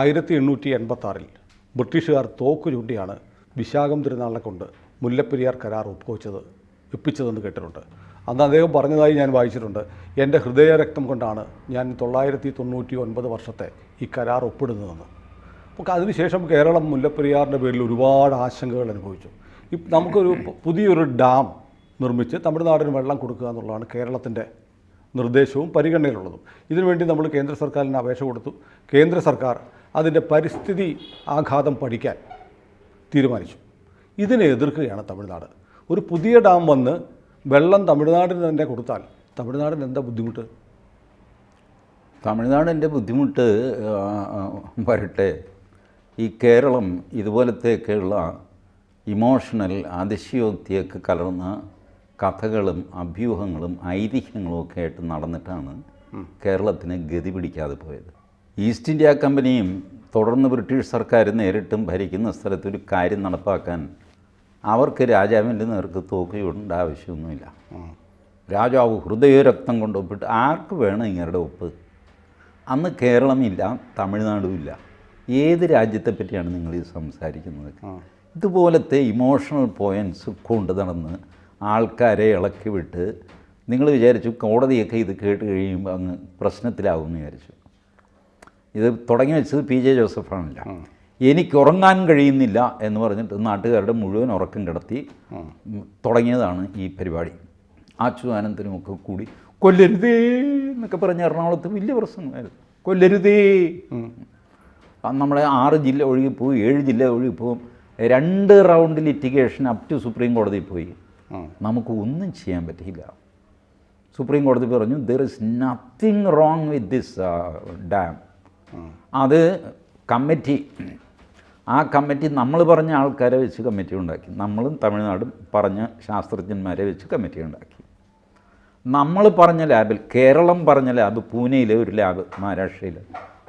ആയിരത്തി എണ്ണൂറ്റി എൺപത്താറിൽ ബ്രിട്ടീഷുകാർ തോക്ക് ചൂണ്ടിയാണ് വിശാഖം തിരുനാളിനെ കൊണ്ട് മുല്ലപ്പെരിയാർ കരാർ ഒപ്പുവെച്ചത് ഒപ്പിച്ചതെന്ന് കേട്ടിട്ടുണ്ട്. അന്ന് അദ്ദേഹം പറഞ്ഞതായി ഞാൻ വായിച്ചിട്ടുണ്ട്. എന്റെ ഹൃദയരക്തം കൊണ്ടാണ് ഞാൻ തൊള്ളായിരത്തി തൊണ്ണൂറ്റി ഒൻപത് വർഷത്തെ ഈ കരാർ ഒപ്പിടുന്നതെന്ന്. അപ്പോൾ അതിനുശേഷം കേരളം മുല്ലപ്പെരിയാറിന്റെ പേരിൽ ഒരുപാട് ആശങ്കകൾ അനുഭവിച്ചു. നമുക്കൊരു പുതിയൊരു ഡാം നിർമ്മിച്ച് തമിഴ്നാടിന് വെള്ളം കൊടുക്കുക എന്നുള്ളതാണ് കേരളത്തിന്റെ നിർദ്ദേശവും പരിഗണനയിലുള്ളതും. ഇതിനുവേണ്ടി നമ്മൾ കേന്ദ്ര സർക്കാരിന് അപേക്ഷ കൊടുത്തു. കേന്ദ്ര സർക്കാർ അതിന്റെ പരിസ്ഥിതി ആഘാതം പഠിക്കാൻ തീരുമാനിച്ചു. ഇതിനെ എതിർക്കുകയാണ് തമിഴ്നാട്. ഒരു പുതിയ ഡാം വന്ന് വെള്ളം തമിഴ്നാടിന് തന്നെ കൊടുത്താൽ തമിഴ്നാടിന് എന്താ ബുദ്ധിമുട്ട്? തമിഴ്നാടിന്റെ ബുദ്ധിമുട്ട് വരട്ടെ. ഈ കേരളം ഇതുപോലത്തെയൊക്കെയുള്ള ഇമോഷണൽ അതിശയോക്തിയൊക്കെ കലർന്ന കഥകളും അഭ്യൂഹങ്ങളും ഐതിഹ്യങ്ങളും ഒക്കെ ആയിട്ട് നടന്നിട്ടാണ് കേരളത്തിന് ഗതി പിടിക്കാതെ പോയത്. ഈസ്റ്റ് ഇന്ത്യ കമ്പനിയും തുടർന്ന് ബ്രിട്ടീഷ് സർക്കാർ നേരിട്ടും ഭരിക്കുന്ന സ്ഥലത്ത് ഒരു കാര്യം നടപ്പാക്കാൻ അവർക്ക് രാജാവിന്റെ നേർക്ക് തോക്ക് ചൂടേണ്ട ആവശ്യമൊന്നുമില്ല. രാജാവ് ഹൃദയരക്തം കൊണ്ട് ഒപ്പിട്ട് ആർക്ക് വേണം ഇങ്ങരുടെ ഒപ്പ്? അന്ന് കേരളമില്ല തമിഴ്നാടും ഇല്ല ഏത് രാജ്യത്തെ പറ്റിയാണ് നിങ്ങൾ ഈ സംസാരിക്കുന്നത്? ഇതുപോലത്തെ ഇമോഷണൽ പോയിന്റ്സ് കൊണ്ട് നടന്ന് ആൾക്കാരെ ഇളക്കി വിട്ട് നിങ്ങൾ വിചാരിച്ചു കോടതിയൊക്കെ ഇത് കേട്ട് കഴിയുമ്പോൾ അങ്ങ് പ്രശ്നത്തിലാവുമെന്ന് വിചാരിച്ചു. ഇത് തുടങ്ങി വെച്ചത് പി ജെ ജോസഫാണല്ല. എനിക്ക് ഉറങ്ങാൻ കഴിയുന്നില്ല എന്ന് പറഞ്ഞിട്ട് നാട്ടുകാരുടെ മുഴുവൻ ഉറക്കം കിടത്തി തുടങ്ങിയതാണ് ഈ പരിപാടി. ആച്യുതാനന്ദനുമൊക്കെ കൂടി കൊല്ലരുതേ എന്നൊക്കെ പറഞ്ഞ് എറണാകുളത്ത് വലിയ പ്രശ്നമായിരുന്നു. കൊല്ലരുതേ. നമ്മളെ നമ്മുടെ ആറ് ജില്ല ഒഴുകിപ്പോവും ഏഴ് ജില്ല ഒഴുകിപ്പോവും രണ്ട് round litigation up to supreme കോടതിയിൽ പോയി. നമുക്ക് ഒന്നും ചെയ്യാൻ പറ്റിയില്ല. സുപ്രീം കോടതി പറഞ്ഞു there is nothing wrong with this dam അത് കമ്മിറ്റി. ആ കമ്മിറ്റി നമ്മൾ പറഞ്ഞ ആൾക്കാരെ വെച്ച് കമ്മിറ്റി ഉണ്ടാക്കി. നമ്മളും തമിഴ്നാടും പറഞ്ഞ ശാസ്ത്രജ്ഞന്മാരെ വെച്ച് കമ്മിറ്റി ഉണ്ടാക്കി. നമ്മൾ പറഞ്ഞ ലാബിൽ കേരളം പറഞ്ഞ ലാബ് പൂനെയിലെ ഒരു ലാബ് മഹാരാഷ്ട്രയിൽ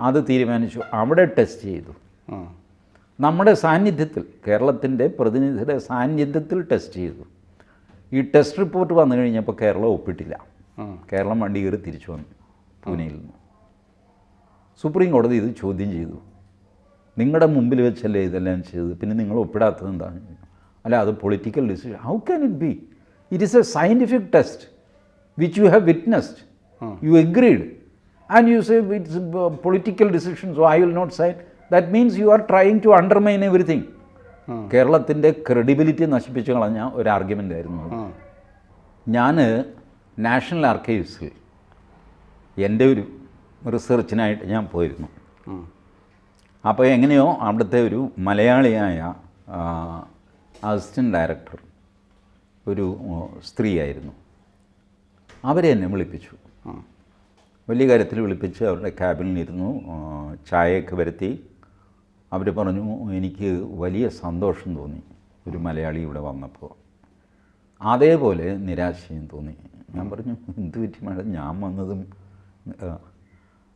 അത് തീരുമാനിച്ചു. അവിടെ ടെസ്റ്റ് ചെയ്തു. നമ്മുടെ സാന്നിധ്യത്തിൽ കേരളത്തിന്റെ പ്രതിനിധിയുടെ സാന്നിധ്യത്തിൽ ടെസ്റ്റ് ചെയ്തു. ഈ ടെസ്റ്റ് റിപ്പോർട്ട് വന്നു കഴിഞ്ഞപ്പോൾ കേരളം ഒപ്പിട്ടില്ല. കേരളം വണ്ടി കയറി തിരിച്ചു വന്നു പൂനെയിൽ നിന്ന്. സുപ്രീം കോടതി ഇത് ചോദ്യം ചെയ്തു. നിങ്ങളുടെ മുമ്പിൽ വെച്ചല്ലേ ഇതെല്ലാം ചെയ്തത്? പിന്നെ നിങ്ങൾ ഒപ്പിടാത്തത് എന്താണ്? അല്ല അത് political decision how can it be it is a scientific test which you have witnessed you agreed and you say it's political decision so I will not sign that means you are trying to undermine everything കേരളത്തിന്റെ credibility നശിപ്പിച്ചു കളഞ്ഞ ഒരു argument ആയിരുന്നു അത്. ഞാൻ national ആർക്കൈവ്സിൽ എന്റെ ഒരു റിസർച്ചിനായിട്ട് ഞാൻ പോയിരുന്നു. അപ്പോൾ എങ്ങനെയോ അവിടുത്തെ ഒരു മലയാളിയായ അസിസ്റ്റന്റ് ഡയറക്ടർ ഒരു സ്ത്രീയായിരുന്നു. അവരെ എന്നെ വിളിപ്പിച്ചു. വലിയ കാര്യത്തിൽ വിളിപ്പിച്ച് അവരുടെ ക്യാബിനിലിരുന്നു ഇരുന്നു ചായയൊക്കെ വരുത്തി. അവർ പറഞ്ഞു എനിക്ക് വലിയ സന്തോഷം തോന്നി ഒരു മലയാളി ഇവിടെ വന്നപ്പോൾ. അതേപോലെ നിരാശയും തോന്നി. ഞാൻ പറഞ്ഞു എന്ത് പറ്റി മാഡം? ഞാൻ വന്നതും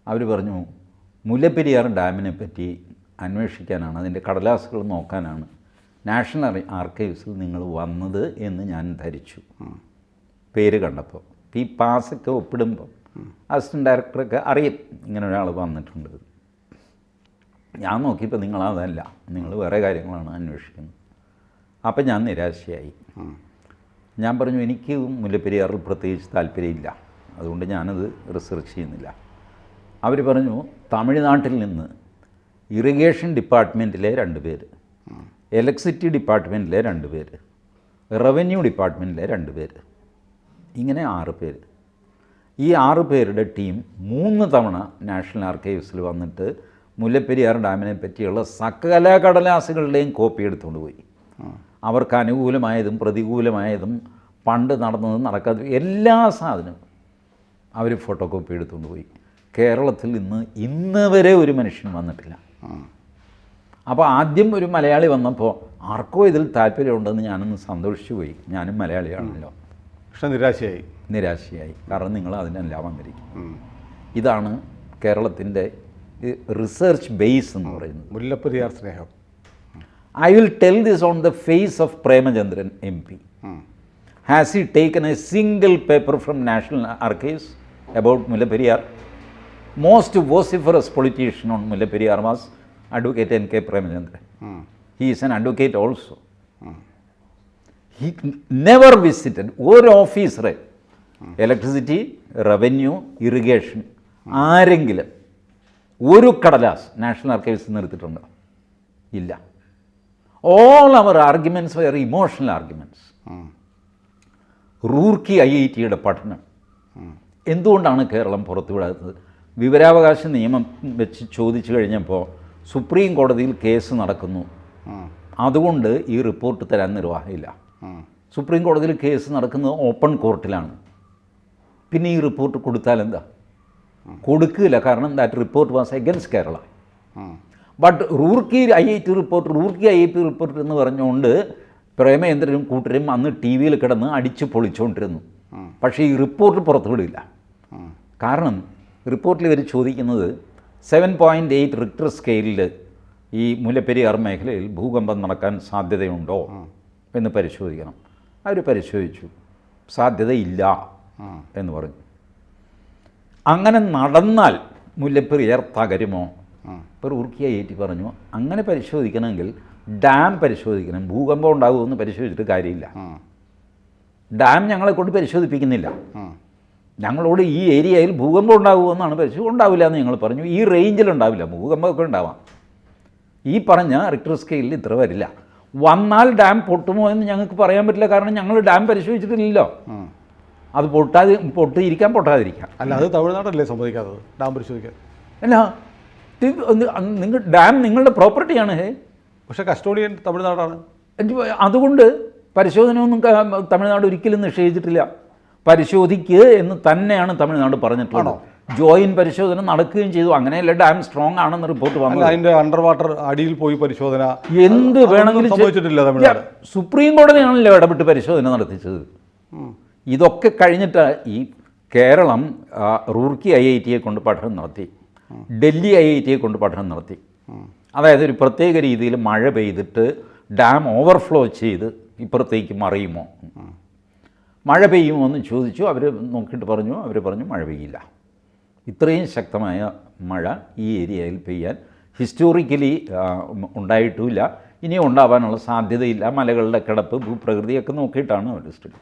അവർ പറഞ്ഞു മുല്ലപ്പെരിയാർ ഡാമിനെ പറ്റി അന്വേഷിക്കാനാണ് അതിന്റെ കടലാസുകൾ നോക്കാനാണ് നാഷണൽ ആർ- ആർക്കൈവ്സിൽ നിങ്ങൾ വന്നത് എന്ന് ഞാൻ ധരിച്ചു. പേര് കണ്ടപ്പോൾ. ഈ പാസൊക്കെ ഒപ്പിടുമ്പോൾ അസിസ്റ്റന്റ് ഡയറക്ടറൊക്കെ അറിയും ഇങ്ങനെ ഒരാൾ വന്നിട്ടുണ്ട്. ഞാൻ നോക്കിയപ്പോൾ നിങ്ങൾ അതല്ല നിങ്ങൾ വേറെ കാര്യങ്ങളാണ് അന്വേഷിക്കുന്നത്. അപ്പം ഞാൻ നിരാശയായി. ഞാൻ പറഞ്ഞു എനിക്ക് മുല്ലപ്പെരിയാറിൽ പ്രത്യേകിച്ച് താല്പര്യമില്ല. അതുകൊണ്ട് ഞാനത് റിസർച്ച് ചെയ്യുന്നില്ല. അവർ പറഞ്ഞു തമിഴ്നാട്ടിൽ നിന്ന് ഇറിഗേഷൻ ഡിപ്പാർട്ട്മെന്റിലെ രണ്ട് പേര് ഇലക്ട്രിസിറ്റി ഡിപ്പാർട്ട്മെന്റിലെ രണ്ട് പേര് റവന്യൂ ഡിപ്പാർട്ട്മെന്റിലെ രണ്ട് പേര്. ഇങ്ങനെ ആറ് പേര്. ഈ ആറ് പേരുടെ ടീം മൂന്ന് തവണ നാഷണൽ ആർക്കൈവ്സിൽ വന്നിട്ട് മുല്ലപ്പെരിയാർ ഡാമിനെ പറ്റിയുള്ള സകല കടലാസുകളുടെയും കോപ്പി എടുത്തുകൊണ്ട് പോയി. അവർക്ക് അനുകൂലമായതും പ്രതികൂലമായതും പണ്ട് നടന്നതും നടക്കാത്ത എല്ലാ സാധനവും അവർ ഫോട്ടോ കോപ്പി എടുത്തുകൊണ്ട് പോയി. കേരളത്തിൽ നിന്ന് ഇന്ന് വരെ ഒരു മനുഷ്യൻ വന്നിട്ടില്ല. അപ്പോൾ ആദ്യം ഒരു മലയാളി വന്നപ്പോൾ ആർക്കോ ഇതിൽ താല്പര്യമുണ്ടെന്ന് ഞാനൊന്ന് സന്തോഷിച്ചു പോയി. ഞാനും മലയാളിയാണല്ലോ. പക്ഷെ നിരാശയായി. നിരാശയായി. കാരണം നിങ്ങൾ അതിനെല്ലാം വന്നിരിക്കും ഇതാണ് കേരളത്തിന്റെ റിസർച്ച് ബേസ് എന്ന് പറയുന്നത്. മുല്ലപ്പെരിയാർ സ്നേഹം. I will tell this on the face of Premachandran M P. Has he taken a single paper from national archives about Mullaperiyar. Most vociferous politician on Mullaperiyar was advocate N K Premachandran he is an advocate also he never visited ഒരു ഓഫീസറെ electricity revenue irrigation ആരെങ്കിലും ഒരു കടലാസ് national archives നിർത്തിയിട്ടുണ്ടോ ഇല്ല. All our arguments were emotional arguments Roorkee I I ടിയുടെ പഠനം. എന്തുകൊണ്ടാണ് കേരളം പുറത്തുവിടാത്തത്? വിവരാവകാശ നിയമം വെച്ച് ചോദിച്ചു കഴിഞ്ഞപ്പോൾ സുപ്രീം കോടതിയിൽ കേസ് നടക്കുന്നു. അതുകൊണ്ട് ഈ റിപ്പോർട്ട് തരാൻ നിർവാഹമില്ല സുപ്രീം കോടതിയിൽ കേസ് നടക്കുന്നത് ഓപ്പൺ കോർട്ടിലാണ്. പിന്നെ ഈ റിപ്പോർട്ട് കൊടുത്താൽ എന്താ? കൊടുക്കില്ല. കാരണം that report was against Kerala but Roorkee I I T report Roorkee I I T report എന്ന് പറഞ്ഞുകൊണ്ട് പ്രേമേന്ദ്രനും കൂട്ടരും അന്ന് ടി വിയിൽ കിടന്ന് അടിച്ച് പൊളിച്ചുകൊണ്ടിരുന്നു പക്ഷേ ഈ റിപ്പോർട്ട് പുറത്തുവിടില്ല. കാരണം റിപ്പോർട്ടിൽ ഇവർ ചോദിക്കുന്നത് സെവൻ പോയിന്റ് എയ്റ്റ് റിക്ടർ സ്കെയിലിൽ ഈ മുല്ലപ്പെരിയാർ മേഖലയിൽ ഭൂകമ്പം നടക്കാൻ സാധ്യതയുണ്ടോ എന്ന് പരിശോധിക്കണം. അവർ പരിശോധിച്ചു. സാധ്യതയില്ല എന്ന് പറഞ്ഞു. അങ്ങനെ നടന്നാൽ മുല്ലപ്പെരിയാർ തകരുമോ? ഇപ്പോൾ ഉറുക്കിയ ഏറ്റി പറഞ്ഞു അങ്ങനെ പരിശോധിക്കണമെങ്കിൽ ഡാം പരിശോധിക്കണം. ഭൂകമ്പം ഉണ്ടാകുമെന്ന് പരിശോധിച്ചിട്ട് കാര്യമില്ല. ഡാം ഞങ്ങളെ കൊണ്ട് പരിശോധിപ്പിക്കുന്നില്ല. ഞങ്ങളോട് ഈ ഏരിയയിൽ ഭൂകമ്പം ഉണ്ടാകുമെന്നാണ് പരിശു ഉണ്ടാവില്ല എന്ന് ഞങ്ങൾ പറഞ്ഞു. ഈ റേഞ്ചിൽ ഉണ്ടാവില്ല. ഭൂകമ്പമൊക്കെ ഉണ്ടാവാം. ഈ പറഞ്ഞ റിക്ടർ സ്കെയിലിൽ ഇത്ര വരില്ല. വന്നാൽ ഡാം പൊട്ടുമോ എന്ന് ഞങ്ങൾക്ക് പറയാൻ പറ്റില്ല. കാരണം ഞങ്ങൾ ഡാം പരിശോധിച്ചിട്ടില്ലല്ലോ. അത് പൊട്ടാതി പൊട്ടിയിരിക്കാൻ പൊട്ടാതിരിക്കാം. അല്ല അത് തമിഴ്നാടല്ലേ സമ്മതിക്കാത്തത് ഡാം പരിശോധിക്കാൻ. അല്ല നിങ്ങൾ ഡാം നിങ്ങളുടെ പ്രോപ്പർട്ടിയാണ് ഹേ. പക്ഷേ കസ്റ്റോഡിയൻ തമിഴ്നാടാണ്. അതുകൊണ്ട് പരിശോധനയൊന്നും ഒന്നും തമിഴ്നാട് ഒരിക്കലും നിഷേധിച്ചിട്ടില്ല. പരിശോധിക്കുക എന്ന് തന്നെയാണ് തമിഴ്നാട് പറഞ്ഞിട്ടുള്ളത്. ജോയിൻ പരിശോധന നടക്കുകയും ചെയ്തു. അങ്ങനെയല്ല ഡാം സ്ട്രോങ് ആണെന്ന് റിപ്പോർട്ട് വന്നു അതിന്റെ അണ്ടർ വാട്ടർ അടിയിൽ പോയി പരിശോധന. എന്ത് വേണമെങ്കിലും സുപ്രീം കോടതിയാണല്ലോ ഇടപെട്ട് പരിശോധന നടത്തിച്ചത്. ഇതൊക്കെ കഴിഞ്ഞിട്ട് ഈ കേരളം റൂർക്കി ഐ ഐ ടിയെ കൊണ്ട് പഠനം നടത്തി. ഡൽഹി ഐ ഐ ടിയെ കൊണ്ട് പഠനം നടത്തി. അതായത് ഒരു പ്രത്യേക രീതിയിൽ മഴ പെയ്തിട്ട് ഡാം ഓവർഫ്ലോ ചെയ്ത് ഇപ്പുറത്തേക്ക് മറിയുമോ? മഴ പെയ്യുമോ എന്ന് ചോദിച്ചു. അവർ നോക്കിയിട്ട് പറഞ്ഞു. അവർ പറഞ്ഞു മഴ പെയ്യില്ല. ഇത്രയും ശക്തമായ മഴ ഈ ഏരിയയിൽ പെയ്യാൻ ഹിസ്റ്റോറിക്കലി ഉണ്ടായിട്ടുമില്ല ഇനിയും ഉണ്ടാവാനുള്ള സാധ്യതയില്ല. മലകളുടെ കിടപ്പ് ഭൂപ്രകൃതിയൊക്കെ നോക്കിയിട്ടാണ് അവർ സ്റ്റഡി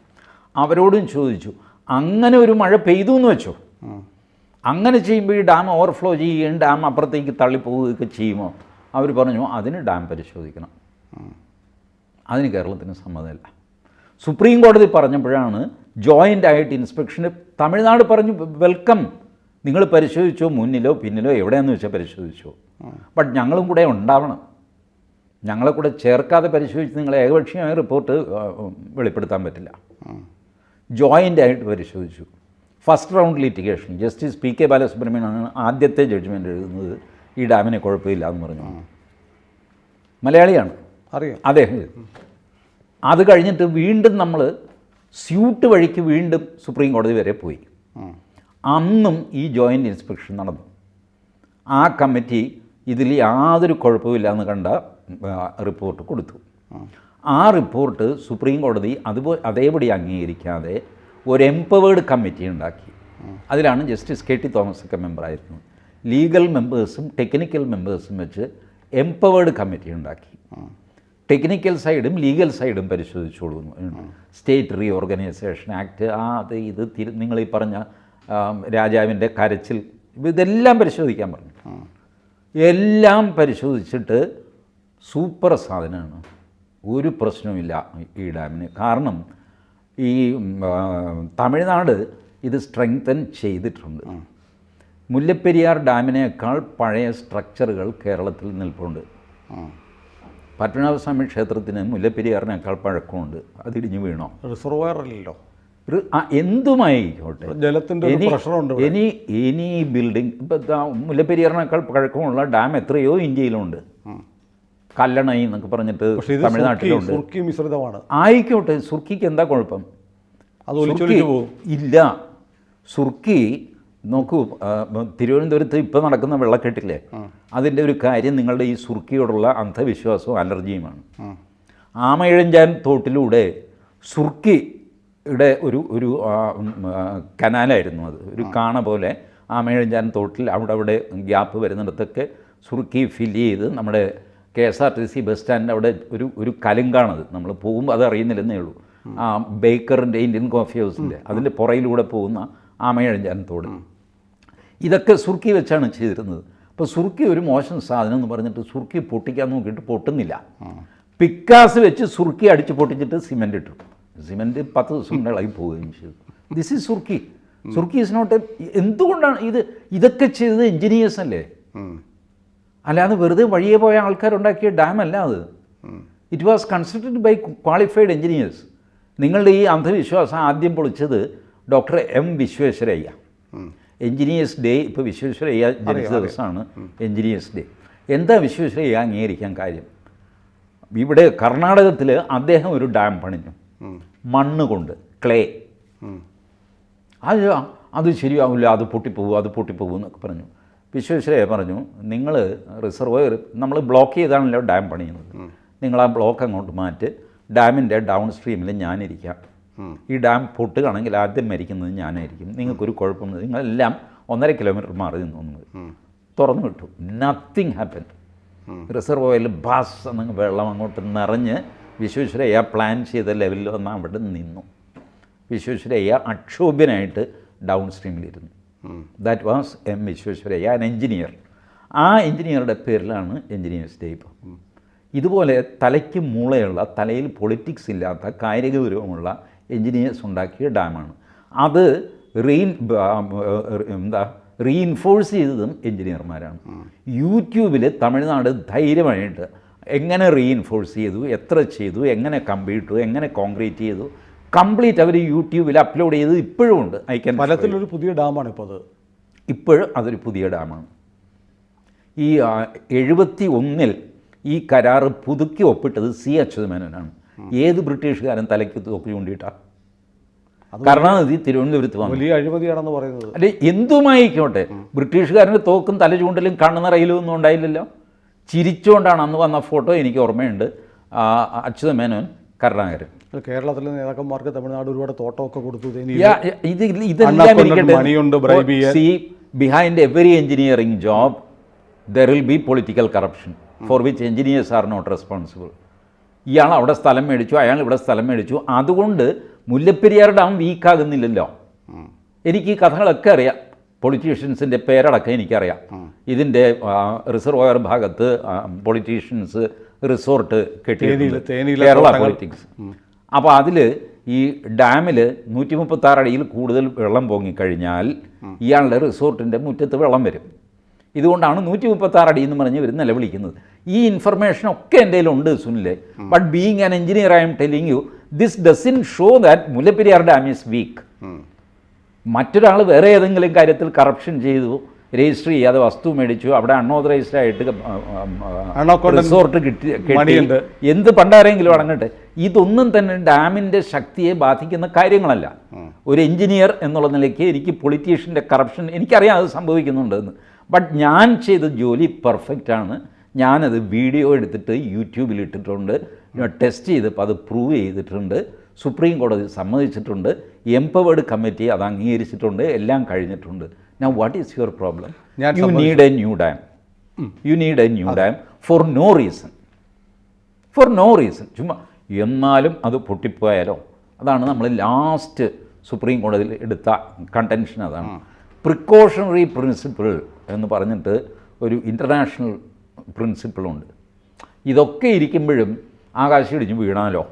അവരോടും ചോദിച്ചു അങ്ങനെ ഒരു മഴ പെയ്തു എന്ന് വെച്ചോ? അങ്ങനെ ചെയ്യുമ്പോൾ ഈ ഡാം ഓവർഫ്ലോ ചെയ്യുകയും ഡാം അപ്പുറത്തേക്ക് തള്ളിപ്പോവുകയൊക്കെ ചെയ്യുമോ? അവർ പറഞ്ഞു അതിന് ഡാം പരിശോധിക്കണം. അതിന് കേരളത്തിന് സമ്മതമില്ല. സുപ്രീം കോടതി പറഞ്ഞപ്പോഴാണ് ജോയിന്റ് ആയിട്ട് ഇൻസ്പെക്ഷന് തമിഴ്നാട് പറഞ്ഞു വെൽക്കം. നിങ്ങൾ പരിശോധിച്ചോ മുന്നിലോ പിന്നിലോ എവിടെയാണെന്ന് വെച്ചാൽ പരിശോധിച്ചോ. ബട്ട് ഞങ്ങളും കൂടെ ഉണ്ടാവണം. ഞങ്ങളെ കൂടെ ചേർക്കാതെ പരിശോധിച്ച് നിങ്ങളെ ഏകപക്ഷീയമായ റിപ്പോർട്ട് വെളിപ്പെടുത്താൻ പറ്റില്ല. ജോയിന്റ് ആയിട്ട് പരിശോധിച്ചു. First round litigation. Justice P K ബാലസുബ്രഹ്മണ്യനാണ് ആദ്യത്തെ ജഡ്ജ്മെന്റ് എഴുതുന്നത്. ഈ ഡാമിന് കുഴപ്പമില്ല എന്ന് പറഞ്ഞു മലയാളിയാണ്. അറിയാം. അദ്ദേഹം അത് കഴിഞ്ഞിട്ട് വീണ്ടും നമ്മൾ സ്യൂട്ട് വഴിക്ക് വീണ്ടും സുപ്രീം കോടതി വരെ പോയി. അന്നും ഈ ജോയിന്റ് ഇൻസ്പെക്ഷൻ നടന്നു. ആ കമ്മിറ്റി ഇതിൽ യാതൊരു കുഴപ്പമില്ല എന്ന് കണ്ട റിപ്പോർട്ട് കൊടുത്തു. ആ റിപ്പോർട്ട് സുപ്രീം കോടതി അതുപോലെ അതേപടി അംഗീകരിക്കാതെ ഒരു എംപവേർഡ് കമ്മിറ്റി ഉണ്ടാക്കി. അതിലാണ് ജസ്റ്റിസ് കെ ടി തോമസ് ഒക്കെ മെമ്പറായിരുന്നത് ലീഗൽ മെമ്പേഴ്സും ടെക്നിക്കൽ മെമ്പേഴ്സും വെച്ച് എംപവേർഡ് കമ്മിറ്റി ഉണ്ടാക്കി. ടെക്നിക്കൽ സൈഡും ലീഗൽ സൈഡും പരിശോധിച്ചോളൂ. സ്റ്റേറ്റ് റീ ഓർഗനൈസേഷൻ ആക്ട് ആ അത് ഇത് തിരു നിങ്ങൾ ഈ പറഞ്ഞ രാജാവിന്റെ കരച്ചിൽ ഇതെല്ലാം പരിശോധിക്കാൻ പറഞ്ഞു. എല്ലാം പരിശോധിച്ചിട്ട് സൂപ്പർ സാധനമാണ്. ഒരു പ്രശ്നവുമില്ല ഈ ഡാമിന്. കാരണം ഈ തമിഴ്നാട് ഇത് സ്ട്രെങ്തൻ ചെയ്തിട്ടുണ്ട്. മുല്ലപ്പെരിയാർ ഡാമിനേക്കാൾ പഴയ സ്ട്രക്ചറുകൾ കേരളത്തിൽ നിൽപ്പുണ്ട്. പത്മനാഭസ്വാമി ക്ഷേത്രത്തിന് മുല്ലപ്പെരിയാറിനേക്കാൾ പഴക്കമുണ്ട്. അതിടിഞ്ഞു വീണോ? റിസർവയറല്ലോ ഒരു എന്തുമായിക്കോട്ടെ. ജലത്തിന്റെ ഒരു ഇനി ഇനി ഇനി ബിൽഡിംഗ് ഇപ്പം മുല്ലപ്പെരിയാറിനേക്കാൾ പഴക്കമുള്ള ഡാം എത്രയോ ഇന്ത്യയിലുണ്ട്. കല്ലണൈ എന്നൊക്കെ പറഞ്ഞിട്ട് തമിഴ്നാട്ടിലുണ്ട്. സുർക്കി മിശ്രിതമാണ്. ആയിക്കോട്ടെ സുർക്കിക്ക് എന്താ കുഴപ്പം? അത് ഇല്ല. സുർക്കി നോക്കൂ തിരുവനന്തപുരത്ത് ഇപ്പോൾ നടക്കുന്ന വെള്ളക്കെട്ടില്ലേ? അതിന്റെ ഒരു കാര്യം നിങ്ങളുടെ ഈ സുർക്കിയോടുള്ള അന്ധവിശ്വാസവും അലർജിയുമാണ്. ആമയിഴഞ്ചാൻ തോട്ടിലൂടെ സുർക്കിയുടെ ഒരു ഒരു കനാലായിരുന്നു അത്. ഒരു കാണ പോലെ ആമയിഴഞ്ചാൻ തോട്ടിൽ അവിടെ അവിടെ ഗ്യാപ്പ് വരുന്നിടത്തൊക്കെ സുർക്കി ഫില്ല് ചെയ്ത് നമ്മുടെ K S R T C bus സ്റ്റാൻഡിന്റെ അവിടെ ഒരു ഒരു കലുങ്കാണത്. നമ്മൾ പോകുമ്പോൾ അത് അറിയുന്നില്ലെന്നേ ഉള്ളൂ. ആ ബേക്കറിന്റെ ഇന്ത്യൻ കോഫി ഹൗസിന്റെ അതിന്റെ പുറയിലൂടെ പോകുന്ന ആമയഴഞ്ചാനത്തോട് ഇതൊക്കെ സുർക്കി വെച്ചാണ് ചെയ്തിരുന്നത്. അപ്പോൾ സുർക്കി ഒരു മോശം സാധനം എന്ന് പറഞ്ഞിട്ട് സുർക്കി പൊട്ടിക്കാൻ നോക്കിയിട്ട് പൊട്ടുന്നില്ല. പിക്കാസ് വെച്ച് സുർക്കി അടിച്ച് പൊട്ടിച്ചിട്ട് സിമെന്റ് ഇട്ടു. സിമെന്റ് പത്ത് ദിവസം ഇളകി പോവുകയും ചെയ്തു. This is surkhi. Surkhi is not എന്തുകൊണ്ടാണ് ഇത് ഇതൊക്കെ ചെയ്തത് എഞ്ചിനീയേഴ്സ് അല്ലേ? അല്ലാതെ വെറുതെ വഴിയെ പോയ ആൾക്കാരുണ്ടാക്കിയ ഡാം അല്ല അത്. It was constructed by qualified engineers നിങ്ങളുടെ ഈ അന്ധവിശ്വാസം ആദ്യം പൊളിച്ചത് doctor M Visvesvaraya. Engineers day ഇപ്പോൾ വിശ്വേശ്വരയ്യ ജനിച്ച ദിവസമാണ് എഞ്ചിനീയേഴ്സ് ഡേ എന്താ വിശ്വേശ്വരയ്യ അംഗീകരിക്കാൻ കാര്യം? ഇവിടെ കർണാടകത്തിൽ അദ്ദേഹം ഒരു ഡാം പണിഞ്ഞു. മണ്ണ് കൊണ്ട് ക്ലേ. അത് അത് ശരിയാവില്ല അത് പൊട്ടിപ്പോകും അത് പൊട്ടിപ്പോകും എന്നൊക്കെ പറഞ്ഞു. വിശ്വേശ്വരയ്യ പറഞ്ഞു നിങ്ങൾ റിസർവോയർ നമ്മൾ ബ്ലോക്ക് ചെയ്താണല്ലോ ഡാം പണിയുന്നത്. നിങ്ങൾ ആ ബ്ലോക്ക് അങ്ങോട്ട് മാറ്റി ഡാമിന്റെ ഡൗൺ സ്ട്രീമിൽ ഞാനിരിക്കാം. ഈ ഡാം പൊട്ടുകയാണെങ്കിൽ ആദ്യം മരിക്കുന്നത് ഞാനായിരിക്കും. നിങ്ങൾക്കൊരു കുഴപ്പമൊന്നും നിങ്ങളെല്ലാം ഒന്നര കിലോമീറ്റർ മാറി നിന്നു തുറന്നു വിട്ടു. നത്തിങ് ഹാപ്പൻ റിസർവോയറിൽ ബാസ് എന്നങ്ങ് വെള്ളം അങ്ങോട്ട് നിറഞ്ഞ് വിശ്വേശ്വരയ്യ പ്ലാൻ ചെയ്ത ലെവലിൽ വന്ന് അവിടെ നിന്നു. വിശ്വേശ്വരയ്യ അക്ഷോഭ്യനായിട്ട് down സ്ട്രീമിലിരുന്നു that was M Visvesvaraya an engineer ആ എഞ്ചിനീയറുടെ പേരിലാണ് എഞ്ചിനീയേഴ്സ് ഡേ ഇപ്പോൾ ഇതുപോലെ തലയ്ക്ക് മൂളയുള്ള തലയിൽ പൊളിറ്റിക്സ് ഇല്ലാത്ത കായിക ഗൗരവമുള്ള എഞ്ചിനീയേഴ്സ് ഉണ്ടാക്കിയ ഡാമാണ്. അത് റീൻ എന്താ റീഇൻഫോഴ്സ് ചെയ്തതും എഞ്ചിനീയർമാരാണ്. യൂട്യൂബിൽ തമിഴ്നാട് ധൈര്യമായിട്ട് എങ്ങനെ റീഇൻഫോഴ്സ് ചെയ്തു എത്ര ചെയ്തു എങ്ങനെ കമ്പ്യൂട്ടു എങ്ങനെ കോൺക്രീറ്റ് ചെയ്തു കംപ്ലീറ്റ് അവർ യൂട്യൂബിൽ അപ്ലോഡ് ചെയ്ത് ഇപ്പോഴും ഉണ്ട്. അയക്കാൻ ഫലത്തിലൊരു പുതിയ ഡാമാണ് ഇപ്പോൾ അത്. ഇപ്പോഴും അതൊരു പുതിയ ഡാമാണ്. ഈ എഴുപത്തി ഒന്നിൽ ഈ കരാറ് പുതുക്കി ഒപ്പിട്ടത് സി അച്യുതമേനോനാണ് ഏത് ബ്രിട്ടീഷുകാരൻ തലയ്ക്ക് തോക്ക് ചൂണ്ടിയിട്ടാണ് കരുണാനിധി തിരുവനന്തപുരത്ത് വന്നു. വലിയ അഴിമതിയാണെന്ന് പറയുന്നത്. അല്ലെ എന്തുമായിക്കോട്ടെ? ബ്രിട്ടീഷുകാരന്റെ തോക്കും തല ചൂണ്ടലും കണ്ണുനിറയിലും ഒന്നും ഉണ്ടായില്ലല്ലോ. ചിരിച്ചുകൊണ്ടാണ് അന്ന് വന്ന ഫോട്ടോ എനിക്ക് ഓർമ്മയുണ്ട്. അച്യുത മേനോൻ കരുണാകരൻ. കേരളത്തിലെ നേതാക്കന്മാർക്ക് തമിഴ്നാട് ഒരുപാട് തോട്ടമൊക്കെ കൊടുത്തു ഇത് ഇതെല്ലാം. See behind every engineering job there will be political corruption for which engineers are not responsible ഇയാൾ അവിടെ സ്ഥലം മേടിച്ചു അയാൾ ഇവിടെ സ്ഥലം മേടിച്ചു. അതുകൊണ്ട് മുല്ലപ്പെരിയാർ ഡാം വീക്കാകുന്നില്ലല്ലോ എനിക്ക് ഈ കഥകളൊക്കെ അറിയാം. പൊളിറ്റീഷ്യൻസിന്റെ പേരടക്കം എനിക്കറിയാം. ഇതിന്റെ റിസർവോയർ ഭാഗത്ത് പൊളിറ്റീഷ്യൻസ് റിസോർട്ട് കെട്ടി കേരള. പൊളിറ്റിക്സ് അപ്പോൾ അതിൽ ഈ ഡാമിൽ നൂറ്റി മുപ്പത്താറ് അടിയിൽ കൂടുതൽ വെള്ളം പൊങ്ങിക്കഴിഞ്ഞാൽ ഇയാളുടെ റിസോർട്ടിന്റെ മുറ്റത്ത് വെള്ളം വരും. ഇതുകൊണ്ടാണ് നൂറ്റി മുപ്പത്താറ് അടി എന്ന് പറഞ്ഞ് ഇവർ നിലവിളിക്കുന്നത്. ഈ ഇൻഫർമേഷൻ ഒക്കെ എന്റെ കയ്യിലുണ്ട് സുനിലെ. But being an engineer I'm telling you this doesn't show that Mullaperiyar dam is weak മറ്റൊരാൾ വേറെ ഏതെങ്കിലും കാര്യത്തിൽ കറപ്ഷൻ ചെയ്തു രജിസ്റ്റർ ചെയ്യാതെ വസ്തു മേടിച്ചു അവിടെ അൺഓതറൈസ്ഡ് ആയിട്ട് റിസോർട്ട് കിട്ടി. എന്ത് പണ്ടാരെങ്കിലും അടങ്ങട്ടെ ഇതൊന്നും തന്നെ ഡാമിന്റെ ശക്തിയെ ബാധിക്കുന്ന കാര്യങ്ങളല്ല. ഒരു എഞ്ചിനീയർ എന്നുള്ള നിലയ്ക്ക് എനിക്ക് പൊളിറ്റീഷ്യന്റെ കറപ്ഷൻ എനിക്കറിയാം അത് സംഭവിക്കുന്നുണ്ടെന്ന്. ബട്ട് ഞാൻ ചെയ്ത ജോലി പെർഫെക്റ്റ് ആണ്. ഞാനത് വീഡിയോ എടുത്തിട്ട് യൂട്യൂബിൽ ഇട്ടിട്ടുണ്ട് ടെസ്റ്റ് ചെയ്തപ്പോൾ അത് പ്രൂവ് ചെയ്തിട്ടുണ്ട്. സുപ്രീം കോടതി സമ്മതിച്ചിട്ടുണ്ട്. എംപവേർഡ് കമ്മിറ്റി അത് അംഗീകരിച്ചിട്ടുണ്ട്. എല്ലാം കഴിഞ്ഞിട്ടുണ്ട്. ഞാൻ what is your problem you need a new dam you need a new dam for no reason for no reason ചുമ്മാ എന്നാലും അത് പൊട്ടിപ്പോയാലോ? അതാണ് നമ്മൾ ലാസ്റ്റ് സുപ്രീം കോടതിയിൽ എടുത്ത കണ്ടൻഷൻ അതാണ്. പ്രിക്കോഷണറി പ്രിൻസിപ്പിൾ എന്ന് പറഞ്ഞിട്ട് ഒരു ഇന്റർനാഷണൽ പ്രിൻസിപ്പിളുണ്ട് ഇതൊക്കെ ഇരിക്കുമ്പോഴും ആകാശം ഇടിഞ്ഞ് വീണാലോ?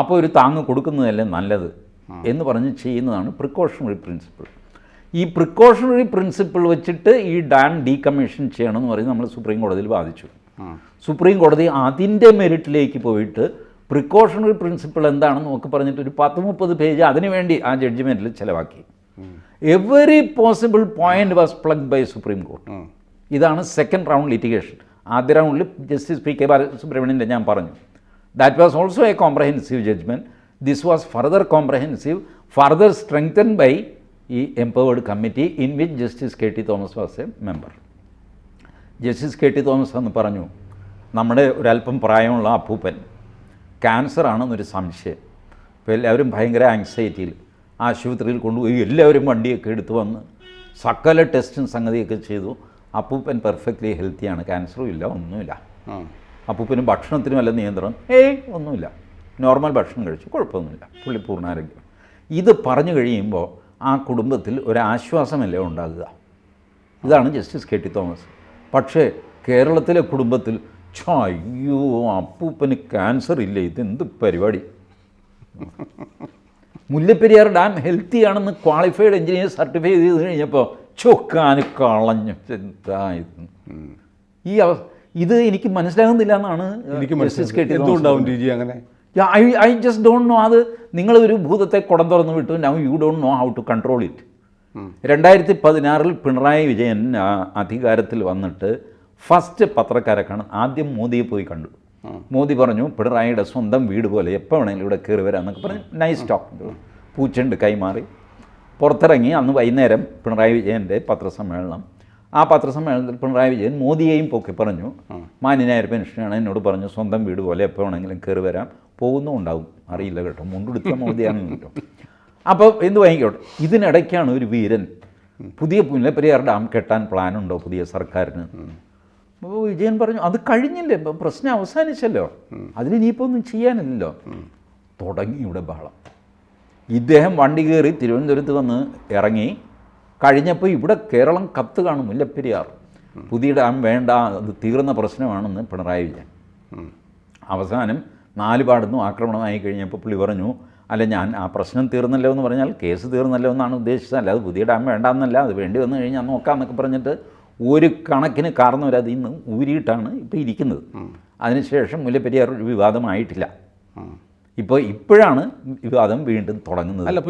അപ്പോൾ ഒരു താങ്ങ് കൊടുക്കുന്നതല്ലേ നല്ലത്? എന്ന് പറഞ്ഞ് ചെയ്യുന്നതാണ് പ്രിക്കോഷണറി പ്രിൻസിപ്പിൾ ഈ പ്രിക്കോഷണറി പ്രിൻസിപ്പിൾ വെച്ചിട്ട് ഈ ഡാം ഡീകമ്മീഷൻ ചെയ്യണമെന്ന് പറഞ്ഞ് നമ്മൾ സുപ്രീം കോടതിയിൽ വാദിച്ചു. സുപ്രീം കോടതി അതിന്റെ മെറിറ്റിലേക്ക് പോയിട്ട് പ്രിക്കോഷണറി പ്രിൻസിപ്പിൾ എന്താണെന്ന് നോക്കി പറഞ്ഞിട്ട് ഒരു പത്ത് മുപ്പത് പേജ് അതിനുവേണ്ടി ആ ജഡ്ജ്മെന്റിൽ ചിലവാക്കി. Every possible point was plug by supreme court ഇതാണ് സെക്കൻഡ് റൗണ്ട് ലിറ്റിഗേഷൻ ആദ്യ റൗണ്ടിൽ ജസ്റ്റിസ് പി കെ ബാലസുബ്രഹ്മണ്യന്റെ ഞാൻ പറഞ്ഞു. That was also a comprehensive judgment this was further comprehensive further strengthen by ഈ empowered committee in which justice K T Thomas was a member justice K T Thomas എന്ന് പറഞ്ഞു നമ്മുടെ ഒരല്പം പ്രായമുള്ള അപ്പൂപ്പൻ ക്യാൻസർ ആണെന്നൊരു സംശയം. അപ്പോൾ എല്ലാവരും ഭയങ്കര ആങ്സൈറ്റിയിൽ ആശുപത്രിയിൽ കൊണ്ടുപോയി എല്ലാവരും വണ്ടിയൊക്കെ എടുത്തു വന്ന് സകല ടെസ്റ്റും സംഗതിയൊക്കെ ചെയ്തു. അപ്പൂപ്പൻ പെർഫെക്റ്റ്ലി ഹെൽത്തിയാണ് ക്യാൻസറും ഇല്ല ഒന്നുമില്ല. അപ്പൂപ്പിന് അല്ല വല്ല നിയന്ത്രണം? ഏയ് ഒന്നുമില്ല. നോർമൽ ഭക്ഷണം കഴിച്ചു കുഴപ്പമൊന്നുമില്ല. പുള്ളി പൂർണാരോഗ്യം. ഇത് പറഞ്ഞു കഴിയുമ്പോൾ ആ കുടുംബത്തിൽ ഒരാശ്വാസമല്ലേ ഉണ്ടാകുക? ഇതാണ് ജസ്റ്റിസ് കെ ടി തോമസ് പക്ഷേ കേരളത്തിലെ കുടുംബത്തിൽ ഛോ, അയ്യോ അപ്പൂപ്പന് ക്യാൻസർ ഇല്ല ഇതെന്ത് പരിപാടി? മുല്ലപ്പെരിയാർ ഡാം ഹെൽത്തിയാണെന്ന് ക്വാളിഫൈഡ് എഞ്ചിനീയർ സർട്ടിഫൈ ചെയ്ത് കഴിഞ്ഞപ്പോൾ ചൊക്കാന് കളഞ്ഞു ചെന്തായിരുന്നു. ഈ അവ ഇത് എനിക്ക് മനസ്സിലാകുന്നില്ല എന്നാണ് എനിക്ക് എന്തുകൊണ്ടാവും ടി ജി അങ്ങനെ? I I just don't know അത് നിങ്ങൾ ഒരു ഭൂതത്തെ കുടം തുറന്ന് വിട്ടു. Now you don't know how to control it രണ്ടായിരത്തി പതിനാറിൽ പിണറായി വിജയൻ അധികാരത്തിൽ വന്നിട്ട് ഫസ്റ്റ് പത്രക്കാരെ കാണും ആദ്യം മോദിയെ പോയി കണ്ടു. മോദി പറഞ്ഞു പിണറായിയുടെ സ്വന്തം വീട് പോലെ എപ്പോൾ വേണമെങ്കിലും ഇവിടെ കയറി വരാമെന്നൊക്കെ പറഞ്ഞു നൈസ് ടോക്ക് പൂച്ചണ്ട് കൈമാറി. പുറത്തിറങ്ങി അന്ന് വൈകുന്നേരം പിണറായി വിജയന്റെ പത്രസമ്മേളനം. ആ പത്രസമ്മേളനത്തിൽ പിണറായി വിജയൻ മോദിയെയും പൊക്കി പറഞ്ഞു മാന്യനായ പെൻഷനാണ് എന്നോട് പറഞ്ഞു സ്വന്തം വീട് പോലെ എപ്പോൾ വേണമെങ്കിലും കയറി വരാം. പോകുന്നും ഉണ്ടാവും. അറിയില്ല കേട്ടോ മുണ്ടെടുത്ത മോദിയാണെന്ന് കേട്ടോ അപ്പോൾ എന്ത് വാങ്ങിക്കോട്ടെ? ഇതിനിടയ്ക്കാണ് ഒരു വീരൻ പുതിയ മുല്ലപ്പെരിയാർ ഡാം കെട്ടാൻ പ്ലാനുണ്ടോ പുതിയ സർക്കാരിന്? അപ്പോൾ വിജയൻ പറഞ്ഞു അത് കഴിഞ്ഞില്ലേ ഇപ്പം പ്രശ്നം അവസാനിച്ചല്ലോ. അതിന് ഇനിയിപ്പോൾ ഒന്നും ചെയ്യാനില്ലല്ലോ. തുടങ്ങി ഇവിടെ ബഹളം. ഇദ്ദേഹം വണ്ടി കയറി തിരുവനന്തപുരത്ത് വന്ന് ഇറങ്ങി. കഴിഞ്ഞപ്പോൾ ഇവിടെ കേരളം കത്ത് കാണും മുല്ലപ്പെരിയാർ. പുതിയ ഡാം വേണ്ട അത് തീർന്ന പ്രശ്നമാണെന്ന് പിണറായി വിജയൻ. അവസാനം നാല് പാടുന്നു ആക്രമണമായി കഴിഞ്ഞപ്പോൾ പുള്ളി പറഞ്ഞു അല്ല ഞാൻ ആ പ്രശ്നം തീർന്നല്ലോ എന്ന് പറഞ്ഞാൽ കേസ് തീർന്നല്ലോ എന്നാണ് ഉദ്ദേശിച്ചത്. അല്ല അത് പുതിയ ഡാം വേണ്ടാന്നല്ല അത് വേണ്ടി വന്നു കഴിഞ്ഞാൽ നോക്കാമെന്നൊക്കെ പറഞ്ഞിട്ട് ഒരു കണക്കിന് കാരണവരതിൽ നിന്ന് ഊരിയിട്ടാണ് ഇപ്പോൾ ഇരിക്കുന്നത്. അതിനുശേഷം മുല്ലപ്പെരിയാർ ഒരു വിവാദമായിട്ടില്ല. ഇപ്പോൾ ഇപ്പോഴാണ് വിവാദം വീണ്ടും തുടങ്ങുന്നത്. അല്ല,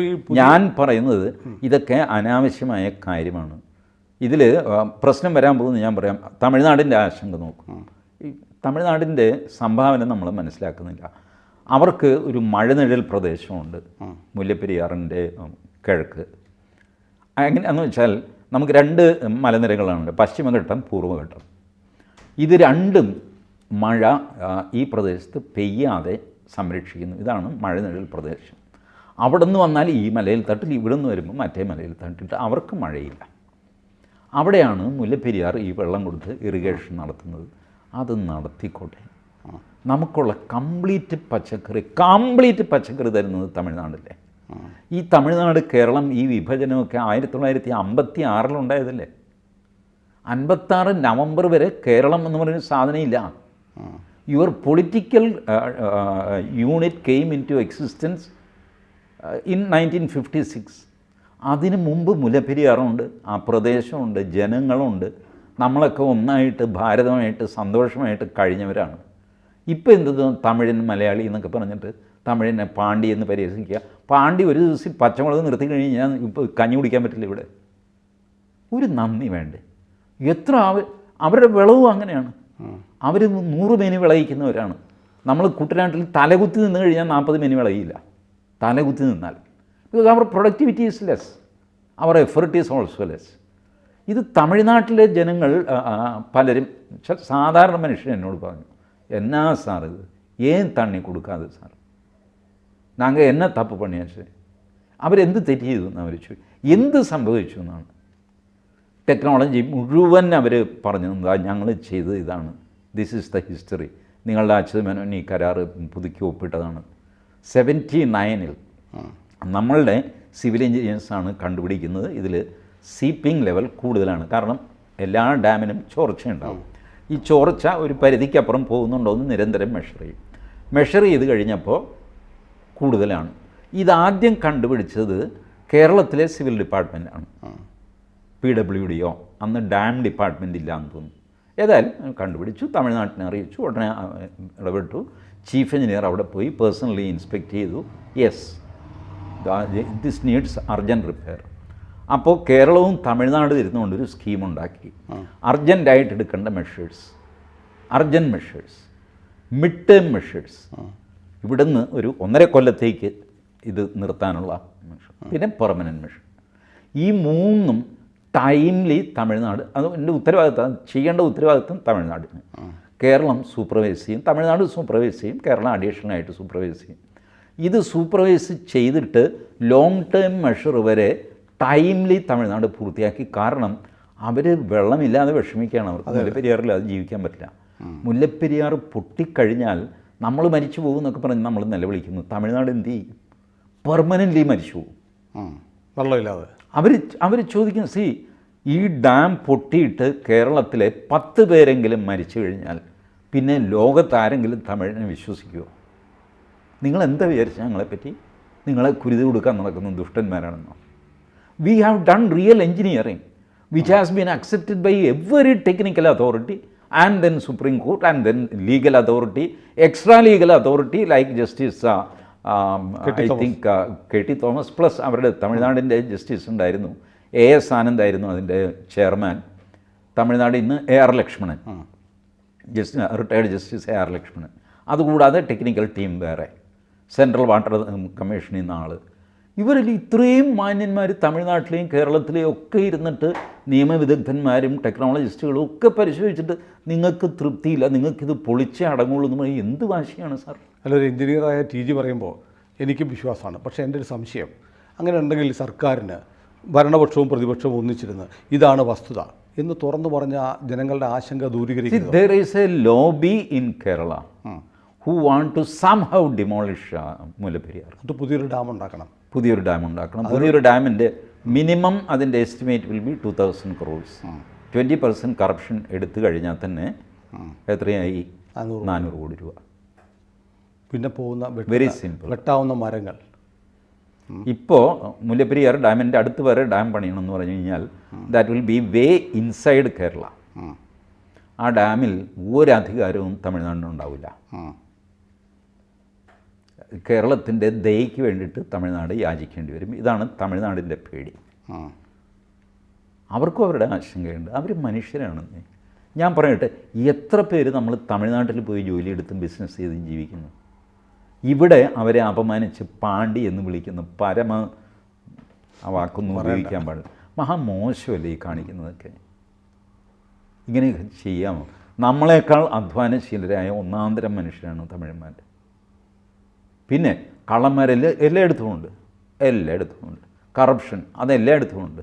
ഞാൻ പറയുന്നത് ഇതൊക്കെ അനാവശ്യമായ കാര്യമാണ്. ഇതിൽ പ്രശ്നം വരാൻ പോകുന്നത് ഞാൻ പറയാം. തമിഴ്നാടിന്റെ ആശങ്ക നോക്കും. തമിഴ്നാടിന്റെ സംഭാവന നമ്മൾ മനസ്സിലാക്കുന്നില്ല. അവർക്ക് ഒരു മഴനിഴൽ പ്രദേശമുണ്ട്. മുല്ലപ്പെരിയാറിന്റെ കിഴക്ക്. എങ്ങനെയാണെന്ന് വെച്ചാൽ നമുക്ക് രണ്ട് മലനിരകളാണ് പശ്ചിമഘട്ടം പൂർവഘട്ടം. ഇത് രണ്ടും മഴ ഈ പ്രദേശത്ത് പെയ്യാതെ സംരക്ഷിക്കുന്നു. ഇതാണ് മഴനിഴൽ പ്രദേശം. അവിടെ നിന്ന് വന്നാൽ ഈ മലയിൽ തട്ടിൽ ഇവിടെ നിന്ന് വരുമ്പോൾ മറ്റേ മലയിൽ തട്ടിട്ട് അവർക്ക് മഴയില്ല. അവിടെയാണ് മുല്ലപ്പെരിയാർ ഈ വെള്ളം കൊടുത്ത് ഇറിഗേഷൻ നടത്തുന്നത്. അത് നടത്തിക്കോട്ടെ. നമുക്കുള്ള കംപ്ലീറ്റ് പച്ചക്കറി കംപ്ലീറ്റ് പച്ചക്കറി തരുന്നത് തമിഴ്നാടല്ലേ? ഈ തമിഴ്നാട് കേരളം ഈ വിഭജനമൊക്കെ ആയിരത്തി തൊള്ളായിരത്തി അമ്പത്തി ആറിലുണ്ടായതല്ലേ അൻപത്താറ് നവംബർ വരെ കേരളം എന്ന് പറയുന്ന സാധനമില്ല. Your political unit came into existence in nineteen fifty six അതിന് മുമ്പ് മുലപ്പെരിയാറുണ്ട് ആ പ്രദേശമുണ്ട് ജനങ്ങളുണ്ട്. നമ്മളൊക്കെ ഒന്നായിട്ട് ഭാരതമായിട്ട് സന്തോഷമായിട്ട് കഴിഞ്ഞവരാണ്. ഇപ്പോൾ എന്ത് തമിഴൻ മലയാളി എന്നൊക്കെ പറഞ്ഞിട്ട് തമിഴിനെ പാണ്ടി എന്ന് പരിഹസിക്കുക. പാണ്ടി ഒരു ദിവസം പച്ചമുളക് നിർത്തി കഴിഞ്ഞാൽ ഇപ്പോൾ കഞ്ഞി കുടിക്കാൻ പറ്റില്ല ഇവിടെ. ഒരു നന്ദി വേണ്ടേ? എത്ര അവരുടെ വിളവും അങ്ങനെയാണ്. അവർ നൂറ് മെനു വിളയിക്കുന്നവരാണ്. നമ്മൾ കുട്ടനാട്ടിൽ തലകുത്തി നിന്ന് കഴിഞ്ഞാൽ നാൽപ്പത് മെനു വിളയില്ല. തലകുത്തി നിന്നാൽ. Because our productivity is less our effort is also less ഇത് തമിഴ്നാട്ടിലെ ജനങ്ങൾ പലരും സാധാരണ മനുഷ്യൻ എന്നോട് പറഞ്ഞു എന്നാ സാർ ഇത്? ഏൻ തണ്ണി കൊടുക്കാതെ സാർ? നാങ്ക എന്നെ തപ്പ് പണിയാച്ചേ അവരെന്ത് തെറ്റ് ചെയ്തു എന്ന് അവർ ചോദിച്ചു എന്ത് സംഭവിച്ചു എന്നാണ്. ടെക്നോളജി മുഴുവൻ അവർ പറഞ്ഞു എന്താ ഞങ്ങൾ ചെയ്തത് ഇതാണ്. ദിസ് ഈസ് ദ ഹിസ്റ്ററി നിങ്ങളുടെ അച്യുത മേനോൻ ഈ കരാർ പുതുക്കി ഒപ്പിട്ടതാണ്. സെവന്റി നയനിൽ നമ്മളുടെ സിവിൽ എഞ്ചിനീയേഴ്സാണ് കണ്ടുപിടിക്കുന്നത്. ഇതിൽ സീപ്പിംഗ് ലെവൽ കൂടുതലാണ്. കാരണം എല്ലാ ഡാമിനും ചോർച്ചയുണ്ടാവും ഈ ചോർച്ച ഒരു പരിധിക്കപ്പുറം പോകുന്നുണ്ടോ എന്ന് നിരന്തരം മെഷർ ചെയ്യും. മെഷർ ചെയ്ത് കഴിഞ്ഞപ്പോൾ കൂടുതലാണ്. ഇതാദ്യം കണ്ടുപിടിച്ചത് കേരളത്തിലെ സിവിൽ ഡിപ്പാർട്ട്മെന്റാണ് പി ഡബ്ല്യു ഡിയോ അന്ന് ഡാം ഡിപ്പാർട്ട്മെന്റ് ഇല്ലാന്ന് തോന്നുന്നു. ഏതായാലും കണ്ടുപിടിച്ചു തമിഴ്നാട്ടിനെ അറിയിച്ചു ഉടനെ ഇടപെട്ടു. ചീഫ് എഞ്ചിനീയർ അവിടെ പോയി പേഴ്സണലി ഇൻസ്പെക്ട് ചെയ്തു. Yes this needs urgent repair. അപ്പോൾ കേരളവും തമിഴ്നാട് ഇരുന്നുകൊണ്ട് ഒരു സ്കീം ഉണ്ടാക്കി അർജന്റായിട്ട് എടുക്കേണ്ട measures urgent measures mid term measures ഇവിടുന്ന് ഒരു ഒന്നര കൊല്ലത്തേക്ക് ഇത് നിർത്താനുള്ള മെഷർ പിന്നെ പെർമനന്റ് മെഷർ ഈ മൂന്നും ടൈംലി തമിഴ്നാട്. അത് എന്റെ ഉത്തരവാദിത്തം ചെയ്യേണ്ട ഉത്തരവാദിത്തം തമിഴ്നാടിന്. കേരളം സൂപ്പർവൈസ് ചെയ്യും. തമിഴ്നാട് സൂപ്പർവൈസ് ചെയ്യും. കേരളം അഡീഷണൽ ആയിട്ട് സൂപ്പർവൈസ് ചെയ്യും. ഇത് സൂപ്പർവൈസ് ചെയ്തിട്ട് ലോങ് ടേം മെഷർ വരെ ടൈംലി തമിഴ്നാട് പൂർത്തിയാക്കി. കാരണം അവർ വെള്ളമില്ലാതെ വിഷമിക്കുകയാണ് അവർക്ക്. മുല്ലപ്പെരിയാറിൽ അത് ജീവിക്കാൻ പറ്റില്ല. മുല്ലപ്പെരിയാർ പൊട്ടിക്കഴിഞ്ഞാൽ നമ്മൾ മരിച്ചു പോകും എന്നൊക്കെ പറഞ്ഞ് നമ്മൾ നിലവിളിക്കുന്നു. തമിഴ്നാട് എന്ത് ചെയ്യും? പെർമനന്റ്ലി മരിച്ചു പോകും. വെള്ളമില്ലാതെ. അവർ അവർ ചോദിക്കും സി ഈ ഡാം പൊട്ടിയിട്ട് കേരളത്തിലെ പത്ത് പേരെങ്കിലും മരിച്ചു കഴിഞ്ഞാൽ പിന്നെ ലോകത്താരെങ്കിലും തമിഴിനെ വിശ്വസിക്കുമോ നിങ്ങൾ എന്താ വിചാരിച്ച ഞങ്ങളെപ്പറ്റി? നിങ്ങളെ കുരുതി കൊടുക്കാൻ നടക്കുന്ന ദുഷ്ടന്മാരാണെന്നോ? We have done real engineering which has been accepted by every technical authority and then supreme court and then legal authority extra legal authority like justice I think K T Thomas. Plus അവരുടെ തമിഴ്നാടിന്റെ justice ഉണ്ടായിരുന്നു. A S Anand ആയിരുന്നു അതിന്റെ chairman. Tamil Nadu ഇന്ന് A R Lakshmanan. Justice retired justice A R Lakshmanan. അതുകൂടാതെ technical team വേറെ. Central water കമ്മീഷനിൽ നിന്ന് ആൾ ഇവരിൽ ഇത്രയും മാന്യന്മാർ തമിഴ്നാട്ടിലെയും കേരളത്തിലെയും ഒക്കെ ഇരുന്നിട്ട് നിയമവിദഗ്ധന്മാരും ടെക്നോളജിസ്റ്റുകളും ഒക്കെ പരിശോധിച്ചിട്ട് നിങ്ങൾക്ക് തൃപ്തിയില്ല നിങ്ങൾക്കിത് പൊളിച്ചേ അടങ്ങുള്ളൂ എന്ന് പറയും എന്ത് വാശിയാണ് സാർ? അല്ലൊരു എഞ്ചിനീയറായ ടി ജി പറയുമ്പോൾ എനിക്കും വിശ്വാസമാണ്. പക്ഷേ എന്റെ ഒരു സംശയം അങ്ങനെ ഉണ്ടെങ്കിൽ സർക്കാരിന് ഭരണപക്ഷവും പ്രതിപക്ഷവും ഒന്നിച്ചിരുന്ന് ഇതാണ് വസ്തുത എന്ന് തുറന്നു പറഞ്ഞ ജനങ്ങളുടെ ആശങ്ക ദൂരീകരിക്കുന്നത്. There is a lobby in Kerala who want to somehow demolish Mullaperiyar എന്നിട്ട് പുതിയൊരു ഡാം ഉണ്ടാക്കണം. പുതിയൊരു ഡാം ഉണ്ടാക്കണം. പുതിയൊരു ഡാമിന്റെ മിനിമം അതിന്റെ estimate will be two thousand crores twenty percent corruption എടുത്തു കഴിഞ്ഞാൽ തന്നെ എത്രയായി? നാനൂറ് കോടി രൂപ. പിന്നെ പോകുന്ന വെരി സിമ്പിൾ വെട്ടാവുന്ന മരങ്ങൾ. ഇപ്പോൾ മുല്ലപ്പെരിയാർ ഡാമിന്റെ അടുത്ത് വരെ ഡാം പണിയണം എന്ന് പറഞ്ഞു കഴിഞ്ഞാൽ that will be way inside Kerala. ആ ഡാമിൽ ഒരധികാരവും തമിഴ്നാടിനുണ്ടാവില്ല. കേരളത്തിന്റെ ദയയ്ക്ക് വേണ്ടിയിട്ട് തമിഴ്നാട് യാചിക്കേണ്ടി വരും. ഇതാണ് തമിഴ്നാടിന്റെ പേടി. അവർക്കും അവരുടെ ആശങ്കയുണ്ട്. അവർ മനുഷ്യരാണെന്ന്. ഞാൻ പറയട്ടെ എത്ര പേര് നമ്മൾ തമിഴ്നാട്ടിൽ പോയി ജോലിയെടുത്തും ബിസിനസ് ചെയ്തും ജീവിക്കുന്നു? ഇവിടെ അവരെ അപമാനിച്ച് പാണ്ടി എന്ന് വിളിക്കുന്ന. പരമ ആ വാക്കൊന്നും ഉപയോഗിക്കാൻ പാടില്ല. മഹാമോശമല്ലേ ഈ കാണിക്കുന്നതൊക്കെ? ഇങ്ങനെയൊക്കെ ചെയ്യാമോ? നമ്മളെക്കാൾ അധ്വാനശീലരായ ഒന്നാന്തരം മനുഷ്യരാണ് തമിഴന്മാർ പിന്നെ കള്ളന്മാരെല്ല എല്ലായിടത്തും ഉണ്ട്. എല്ലായിടത്തും ഉണ്ട്. കറപ്ഷൻ അതെല്ലായിടത്തും ഉണ്ട്.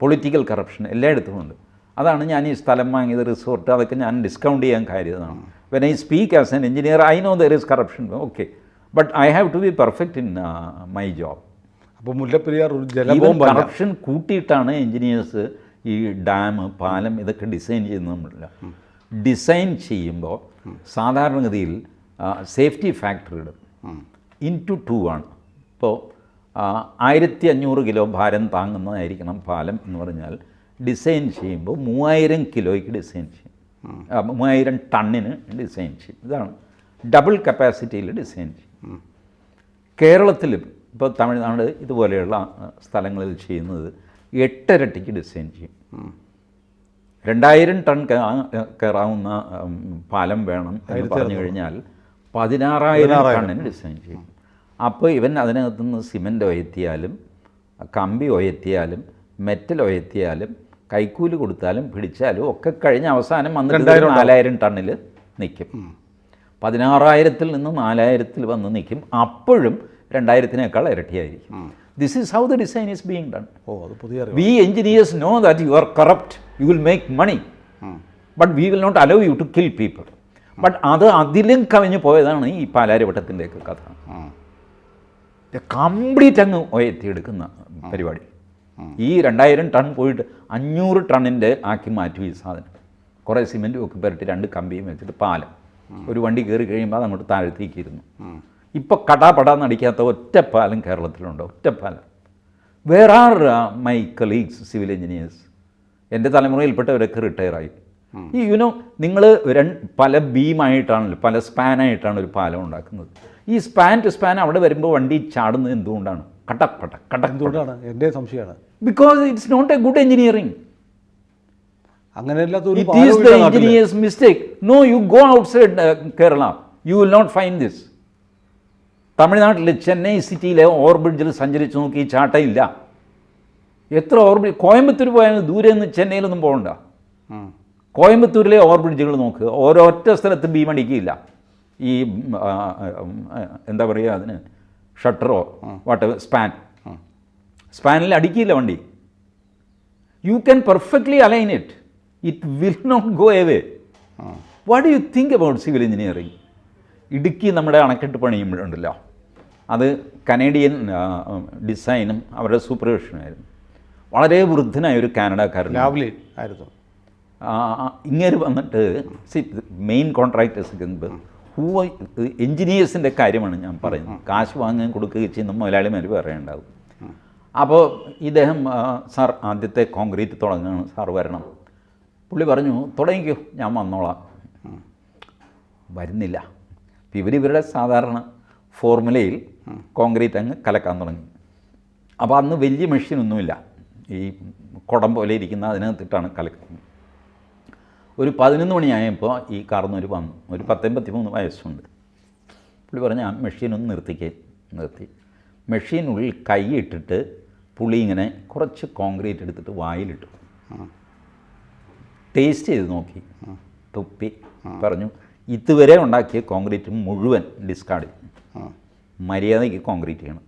പൊളിറ്റിക്കൽ കറപ്ഷൻ എല്ലായിടത്തും ഉണ്ട്. അതാണ് ഞാൻ ഈ സ്ഥലം വാങ്ങിയത് റിസോർട്ട് അതൊക്കെ ഞാൻ ഡിസ്കൗണ്ട് ചെയ്യാൻ കാര്യതാണ്. When I speak as an engineer I know there is corruption okay but I have to be perfect in my job അപ്പോൾ മുല്ലപ്പെരിയാർ ഒരു ജലബോംബല്ല കറപ്ഷൻ കൂട്ടിയിട്ടാണ് എൻജിനീയേഴ്സ് ഈ ഡാം പാലം ഇതൊക്കെ ഡിസൈൻ ചെയ്യുന്നത് നമ്മളില്ല. ഡിസൈൻ ചെയ്യുമ്പോൾ സാധാരണഗതിയിൽ സേഫ്റ്റി ഫാക്ടർ ഇടും. ഇൻ ടു ടു ആണ്. ഇപ്പോൾ ആയിരത്തി അഞ്ഞൂറ് കിലോ ഭാരം താങ്ങുന്നതായിരിക്കണം പാലം എന്ന് പറഞ്ഞാൽ ഡിസൈൻ ചെയ്യുമ്പോൾ മൂവായിരം കിലോയ്ക്ക് ഡിസൈൻ ചെയ്യും. മൂവായിരം ടണ്ണിന് ഡിസൈൻ ചെയ്യും. ഇതാണ്. ഡബിൾ കപ്പാസിറ്റിയിൽ ഡിസൈൻ ചെയ്യും. കേരളത്തിൽ ഇപ്പോൾ തമിഴ്നാട് ഇതുപോലെയുള്ള സ്ഥലങ്ങളിൽ ചെയ്യുന്നത് എട്ടരട്ടിക്ക് ഡിസൈൻ ചെയ്യും. രണ്ടായിരം ടൺ കയറാവുന്ന പാലം വേണം എന്ന് പറഞ്ഞു കഴിഞ്ഞാൽ പതിനാറായിരം ടണ്ണിന് ഡിസൈൻ ചെയ്യും. അപ്പോൾ ഇവൻ അതിനകത്ത് നിന്ന് സിമന്റ് ഉയർത്തിയാലും കമ്പി ഉയർത്തിയാലും മെറ്റൽ ഉയർത്തിയാലും കൈക്കൂലി കൊടുത്താലും പിടിച്ചാലും ഒക്കെ കഴിഞ്ഞ അവസാനം വന്നിട്ട് നാലായിരം ടണ്ണിൽ നിൽക്കും. പതിനാറായിരത്തിൽ നിന്ന് നാലായിരത്തിൽ വന്ന് നിൽക്കും. അപ്പോഴും രണ്ടായിരത്തിനേക്കാൾ ഇരട്ടിയായിരിക്കും. This is how the design is being done we engineers know that you are corrupt you will make money but we will not allow you to kill people but അത് അതിലും കവിഞ്ഞു പോയതാണ് ഈ പാലാരിവട്ടത്തിന്റെയൊക്കെ കഥ. കംപ്ലീറ്റ് അങ്ങ് ഉയർത്തിയെടുക്കുന്ന പരിപാടി. ഈ രണ്ടായിരം ടൺ പോയിട്ട് അഞ്ഞൂറ് ടണ്ണിന്റെ ആക്കി മാറ്റി ഈ സാധനം. കുറേ സിമെന്റും ഒക്കെ പുരട്ടി രണ്ട് കമ്പിയും വെച്ചിട്ട് പാലം. ഒരു വണ്ടി കയറി കഴിയുമ്പോൾ അത് അങ്ങോട്ട് താഴ്ത്തിക്കിരുന്നു. ഇപ്പോൾ കടാപടാന്ന് അടിക്കാത്ത ഒറ്റപ്പാലം പാലം കേരളത്തിലുണ്ട് ഒറ്റ പാലം. Where are my colleagues civil engineers എന്റെ തലമുറയിൽപ്പെട്ടവരൊക്കെ റിട്ടയറായി ഈ യുനോ നിങ്ങൾ പല ബീമായിട്ടാണല്ലോ പല സ്പാനായിട്ടാണ് ഒരു പാലം ഉണ്ടാക്കുന്നത്. ഈ സ്പാൻ ടു സ്പാൻ അവിടെ വരുമ്പോൾ വണ്ടി ചാടുന്നത് എന്തുകൊണ്ടാണ്? കട്ടപ്പട്ട എന്തുകൊണ്ടാണ്? എന്റെ സംശയമാണ്. Because it's not a good engineering അങ്ങനെ അല്ലാത്ത ഒരു it is the engineers mistake no you go Kerala you will not find this തമിഴ്നാട്ടിലെ ചെന്നൈ സിറ്റിയിലെ ഓവർബ്രിഡ്ജിൽ സഞ്ചരിച്ച് നോക്കി ഈ ചാട്ടയില്ല എത്ര ഓവർബ്രിഡ്ജ് കോയമ്പത്തൂർ പോയാൽ ദൂരെ നിന്ന് ചെന്നൈയിലൊന്നും പോകണ്ട. കോയമ്പത്തൂരിലെ ഓവർബ്രിഡ്ജുകൾ നോക്കുക ഓരോറ്റ സ്ഥലത്ത് ഭീമടിക്കില്ല ഈ എന്താ പറയുക അതിന്? ഷട്ടറോ വാട്ട് സ്പാൻ സ്പാനിൽ അടിക്കില്ല വണ്ടി. You can perfectly align it it will not go away what do you think about civil engineering Idukki നമ്മുടെ അണക്കെട്ട് പണിയുമ്പോഴുണ്ടല്ലോ അത് കനേഡിയൻ ഡിസൈനും അവരുടെ സൂപ്പർവിഷനുമായിരുന്നു വളരെ വൃദ്ധനായ ഒരു കാനഡക്കാരൻ. ലാവ്ലി ആയിരുന്നു. ഇങ്ങനെ വന്നിട്ട് സി മെയിൻ കോൺട്രാക്ടേഴ്സ് ഹൂ എൻജിനീയേഴ്സിന്റെ കാര്യമാണ് ഞാൻ പറയുന്നത്. കാശ് വാങ്ങാൻ കൊടുക്കുകയും ചെയ്യുന്ന മുതലാളിമാർ പറയണ്ടാവും അപ്പോൾ ഇദ്ദേഹം സാർ ആദ്യത്തെ കോൺക്രീറ്റ് തുടങ്ങുകയാണ് സാർ വരണം. പുള്ളി പറഞ്ഞു തുടങ്ങിക്കോ ഞാൻ വന്നോളാം. വരുന്നില്ല. അപ്പോൾ ഇവർ ഇവരുടെ സാധാരണ ഫോർമുലയിൽ കോൺക്രീറ്റ് അങ്ങ് കലക്കാൻ തുടങ്ങി. അപ്പോൾ അന്ന് വലിയ മെഷീനൊന്നുമില്ല. ഈ കുടം പോലെ ഇരിക്കുന്ന അതിനകത്തിട്ടാണ് കലക്കുന്നത്. ഒരു പതിനൊന്ന് മണിയായപ്പോൾ ഈ കാർന്നൂര് വന്നു. ഒരു പത്തൊമ്പത്തി മൂന്ന് വയസ്സുണ്ട്. പുള്ളി പറഞ്ഞ ആ മെഷീനൊന്ന് നിർത്തിക്കേ. നിർത്തി. മെഷീനുള്ളിൽ കൈ ഇട്ടിട്ട് പുള്ളി ഇങ്ങനെ കുറച്ച് കോൺക്രീറ്റ് എടുത്തിട്ട് വായിലിട്ടു. ടേസ്റ്റ് ചെയ്ത് നോക്കി. തുപ്പി പറഞ്ഞു ഇതുവരെ ഉണ്ടാക്കിയ കോൺക്രീറ്റ് മുഴുവൻ ഡിസ്കാർഡ് മര്യാദയ്ക്ക് കോൺക്രീറ്റ് ചെയ്യണം.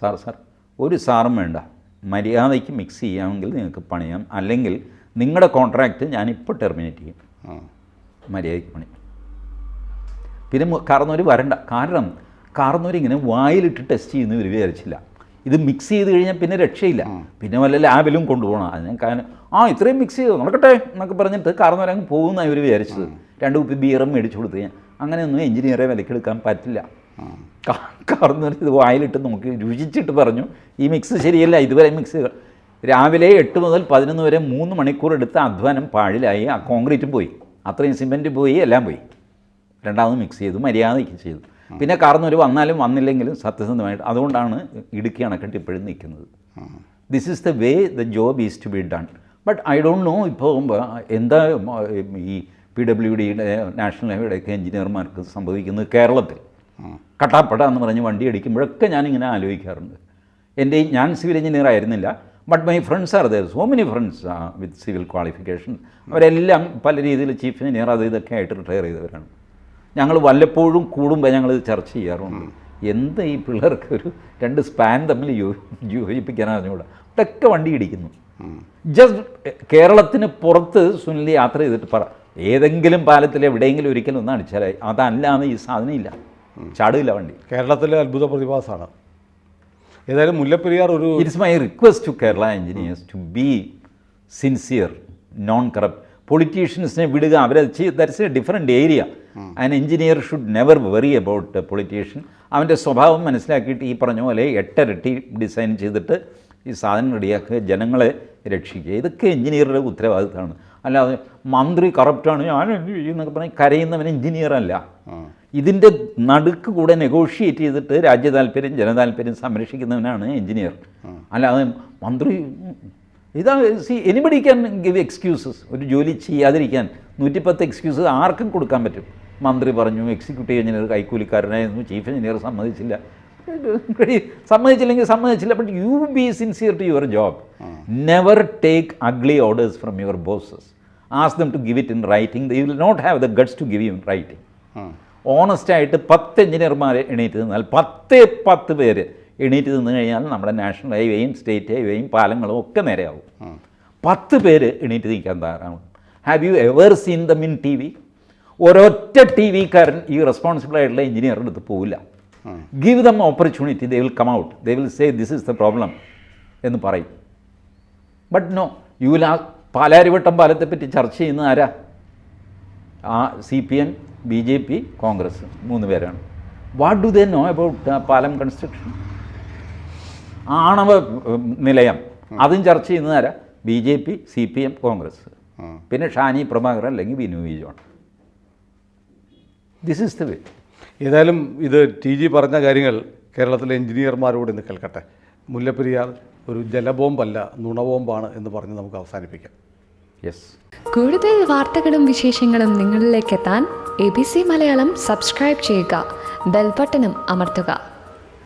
സാർ സാർ ഒരു സാറും വേണ്ട. മര്യാദയ്ക്ക് മിക്സ് ചെയ്യാമെങ്കിൽ നിങ്ങൾക്ക് പണിയാം. അല്ലെങ്കിൽ നിങ്ങളുടെ കോൺട്രാക്റ്റ് ഞാനിപ്പോൾ ടെർമിനേറ്റ് ചെയ്യും. മര്യാദയ്ക്ക് പണി. പിന്നെ കാർന്നൂര് വരണ്ട. കാരണം കാർന്നൂര് ഇങ്ങനെ വായിലിട്ട് ടെസ്റ്റ് ചെയ്യുന്ന ഇവർ വിചാരിച്ചില്ല. ഇത് മിക്സ് ചെയ്ത് കഴിഞ്ഞാൽ പിന്നെ രക്ഷയില്ല. പിന്നെ വല്ല ലാബിലും കൊണ്ടുപോകണം. അതിന് കാരണം ആ ഇത്രയും മിക്സ് ചെയ്തോ? നടക്കട്ടെ എന്നൊക്കെ പറഞ്ഞിട്ട് കാർന്ന് വരാൻ പോകുന്ന ഇവർ വിചാരിച്ചത്. രണ്ട് കുപ്പി ബിയറും മേടിച്ചു കൊടുത്തു ഞാൻ. അങ്ങനെയൊന്നും എഞ്ചിനീയറെ വിലക്കെടുക്കാൻ പറ്റില്ല. കാർന്ന് ഇത് വായിലിട്ട് നോക്കി രുചിച്ചിട്ട് പറഞ്ഞു ഈ മിക്സ് ശരിയല്ല ഇതുവരെ മിക്സ് രാവിലെ എട്ട് മുതൽ പതിനൊന്ന് വരെ മൂന്ന് മണിക്കൂർ എടുത്ത അധ്വാനം പാഴിലായി. ആ കോൺക്രീറ്റും പോയി. അത്രയും സിമെന്റ് പോയി എല്ലാം പോയി. രണ്ടാമത് മിക്സ് ചെയ്തു മര്യാദയ്ക്ക് ചെയ്തു. പിന്നെ കാർന്നൊരു വന്നാലും വന്നില്ലെങ്കിലും സത്യസന്ധമായിട്ട് അതുകൊണ്ടാണ് ഇടുക്കി അണക്കെട്ട് ഇപ്പോഴും നിൽക്കുന്നത്. This is the way the job is to be done but I don't know ഇപ്പോൾ എന്താ ഈ പി ഡബ്ല്യു ഡിയുടെ നാഷണൽ ഹൈവേയുടെയൊക്കെ എഞ്ചിനീയർമാർക്ക് സംഭവിക്കുന്നത് കേരളത്തിൽ. കട്ടാപ്പട എന്ന് പറഞ്ഞ് വണ്ടി അടിക്കുമ്പോഴൊക്കെ ഞാനിങ്ങനെ ആലോചിക്കാറുണ്ട്. എന്റെ ഞാൻ സിവിൽ എഞ്ചിനീയർ ആയിരുന്നില്ല but my friends are there so many friends with civil qualification അവരെല്ലാം പല രീതിയിൽ ചീഫ് എഞ്ചിനീയർ അത് ഇതൊക്കെ ആയിട്ട് റിട്ടയർ ചെയ്തവരാണ്. ഞങ്ങൾ വല്ലപ്പോഴും കൂടുമ്പോൾ ഞങ്ങൾ ഇത് ചർച്ച ചെയ്യാറുണ്ട്. എന്ത് ഈ പിള്ളേർക്ക് ഒരു രണ്ട് സ്പാൻ തമ്മിൽ യോജിപ്പിക്കാൻ അറിഞ്ഞുകൂടാ? ഇതൊക്കെ വണ്ടി ഇടിക്കുന്നു. ജസ്റ്റ് കേരളത്തിന് പുറത്ത് സുനിൽ യാത്ര ചെയ്തിട്ട് പറ. ഏതെങ്കിലും പാലത്തിൽ എവിടെയെങ്കിലും ഒരിക്കലും ഒന്ന് അടിച്ചാലായി അതല്ലാതെ ഈ സാധനം ഇല്ല ചാടില്ല വണ്ടി. കേരളത്തിലെ അത്ഭുത പ്രതിഭാസമാണ്. ഏതായാലും മുല്ലപ്പെരിയാർ ഒരു it's my request to Kerala engineers to be sincere non corrupt പൊളിറ്റീഷ്യൻസിനെ വിടുക അവരെ that's a different area an engineer should never worry about politician അവന്റെ സ്വഭാവം മനസ്സിലാക്കിയിട്ട് ഈ പറഞ്ഞ പോലെ എട്ടരട്ടി ഡിസൈൻ ചെയ്തിട്ട് ഈ സാധനം റെഡിയാക്കുക ജനങ്ങളെ രക്ഷിക്കുക. ഇതൊക്കെ എഞ്ചിനീയറുടെ ഉത്തരവാദിത്തമാണ്. അല്ലാതെ മന്ത്രി കറപ്റ്റാണ് ഞാൻ എന്ത് എന്നൊക്കെ പറഞ്ഞാൽ കരയുന്നവൻ എഞ്ചിനീയറല്ല ഇതിന്റെ നടുക്ക് കൂടെ നെഗോഷിയേറ്റ് ചെയ്തിട്ട് രാജ്യ താല്പര്യം ജനതാല്പര്യം സംരക്ഷിക്കുന്നവനാണ് എഞ്ചിനീയർ അല്ലാതെ മന്ത്രി ഇതാ see anybody can give excuses ഒരു ജോലി ചെയ്യാതിരിക്കാൻ നൂറ്റിപ്പത്ത് എക്സ്ക്യൂസസ് ആർക്കും കൊടുക്കാൻ പറ്റും. മന്ത്രി പറഞ്ഞു എക്സിക്യൂട്ടീവ് എഞ്ചിനീയർ കൈക്കൂലിക്കാരനായിരുന്നു ചീഫ് എഞ്ചിനീയർ സമ്മതിച്ചില്ല. സമ്മതിച്ചില്ലെങ്കിൽ സമ്മതിച്ചില്ല. But you be sincere to your job never take ugly orders from your bosses as them to give it in writing you will not have the guts to give you in writing ഓണസ്റ്റായിട്ട് പത്ത് എഞ്ചിനീയർമാർ എണീറ്റ് നിന്നാൽ പത്ത് പത്ത് പേര് എണീറ്റ് നിന്ന് കഴിഞ്ഞാൽ നമ്മുടെ നാഷണൽ ഹൈവേയും സ്റ്റേറ്റ് ഹൈവേയും പാലങ്ങളും ഒക്കെ നേരെയാവും. പത്ത് പേര് എണീറ്റ് നിൽക്കാൻ തയ്യാറാണ് have you ever seen them in T V ഒരൊറ്റ ടി വിക്കാരൻ ഈ റെസ്പോൺസിബിൾ ആയിട്ടുള്ള എഞ്ചിനീയറുടെ അടുത്ത് പോവില്ല. Give them opportunity they will come out they will say this is the problem എന്ന് പറയും. ബട്ട് നോ യു വിൽ ആ പാലാരിവട്ടം പാലത്തെ പറ്റി ചർച്ച ചെയ്യുന്ന ആരാ? ആ C P M B J P Congress മൂന്ന് പേരാണ്. What do they know about പാലം കൺസ്ട്രക്ഷൻ ആണവ നിലയം. അതും ചർച്ച ചെയ്യുന്നത് ആരാ? B J P C P M Congress പിന്നെ ഷാനി പ്രഭാകർ അല്ലെങ്കിൽ Vinu V John this is the way ഏതായാലും ഇത് ടി ജി പറഞ്ഞ കാര്യങ്ങൾ കേരളത്തിലെ എഞ്ചിനീയർമാരോട് ഇന്ന് കേൾക്കട്ടെ. മുല്ലപ്പെരിയാർ ഒരു ജലബോംബല്ല നുണബോംബാണ് എന്ന് പറഞ്ഞ് നമുക്ക് അവസാനിപ്പിക്കാം. യെസ് കൂടുതൽ വാർത്തകളും വിശേഷങ്ങളും നിങ്ങളിലേക്ക് എത്താൻ A B C Malayalam subscribe ചെയ്യുക ബെൽബട്ടനും അമർത്തുക.